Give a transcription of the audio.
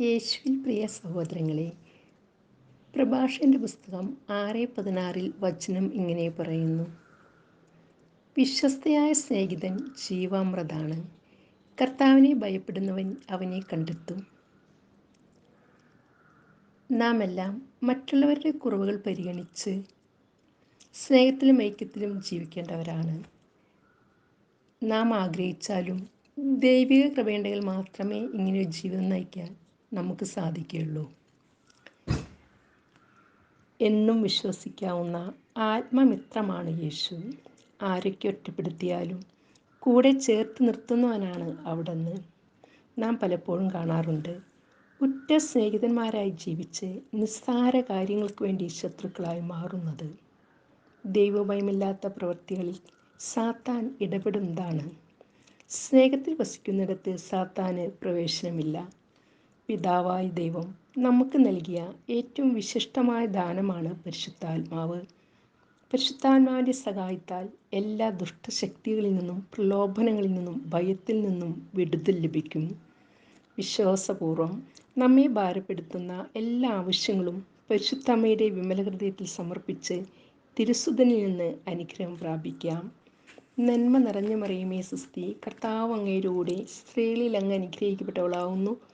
യേശുവിൽ പ്രിയ സഹോദരങ്ങളെ പ്രഭാഷന്റെ പുസ്തകം ആറ് പതിനാറിൽ വചനം ഇങ്ങനെ പറയുന്നു. വിശ്വസ്തയായ സ്നേഹിതൻ ജീവാമൃതാണ്. കർത്താവിനെ ഭയപ്പെടുന്നവൻ അവനെ കണ്ടെത്തും. നാം എല്ലാം മറ്റുള്ളവരുടെ കുറവുകൾ പരിഗണിച്ച് സ്നേഹത്തിലും ഐക്യത്തിലും ജീവിക്കേണ്ടവരാണ്. നാം ആഗ്രഹിച്ചാലും ദൈവിക കൃപയുണ്ടെങ്കിൽ മാത്രമേ ഇങ്ങനെ ജീവിതം നയിക്കാൻ നമുക്ക് സാധിക്കുകയുള്ളൂ. എന്നും വിശ്വസിക്കാവുന്ന ആത്മമിത്രമാണ് യേശു. ആരൊക്കെ ഒറ്റപ്പെടുത്തിയാലും കൂടെ ചേർത്ത് നിർത്തുന്നവനാണ് അവിടുന്ന് നാം പലപ്പോഴും കാണാറുണ്ട്. ഉറ്റ സ്നേഹിതന്മാരായി ജീവിച്ച് നിസ്സാര കാര്യങ്ങൾക്ക് വേണ്ടി ശത്രുക്കളായി മാറുന്നത്. ദൈവഭയമില്ലാത്ത പ്രവൃത്തികളിൽ സാത്താൻ ഇടപെടുന്നതാണ്. സ്നേഹത്തിൽ വസിക്കുന്നിടത്ത് സാത്താന് പ്രവേശനമില്ല. പിതാവായ ദൈവം നമുക്ക് നൽകിയ ഏറ്റവും വിശിഷ്ടമായ ദാനമാണ് പരിശുദ്ധാത്മാവ്. പരിശുദ്ധാത്മാവിന്റെ സഹായത്താൽ എല്ലാ ദുഷ്ടശക്തികളിൽ നിന്നും പ്രലോഭനങ്ങളിൽ നിന്നും ഭയത്തിൽ നിന്നും വിടുതൽ ലഭിക്കും. വിശ്വാസപൂർവം നമ്മെ ഭാരപ്പെടുത്തുന്ന എല്ലാ ആവശ്യങ്ങളും പരിശുദ്ധമ്മയുടെ വിമല ഹൃദയത്തിൽ സമർപ്പിച്ച് തിരുസുതനിൽ നിന്ന് അനുഗ്രഹം പ്രാപിക്കാം. നന്മ നിറഞ്ഞ മറിയമേ സുസ്തി കർത്താവ് അങ്ങയിലൂടെ സ്ത്രീകളിൽ അങ്ങ് അനുഗ്രഹിക്കപ്പെട്ടവളാവുന്നു.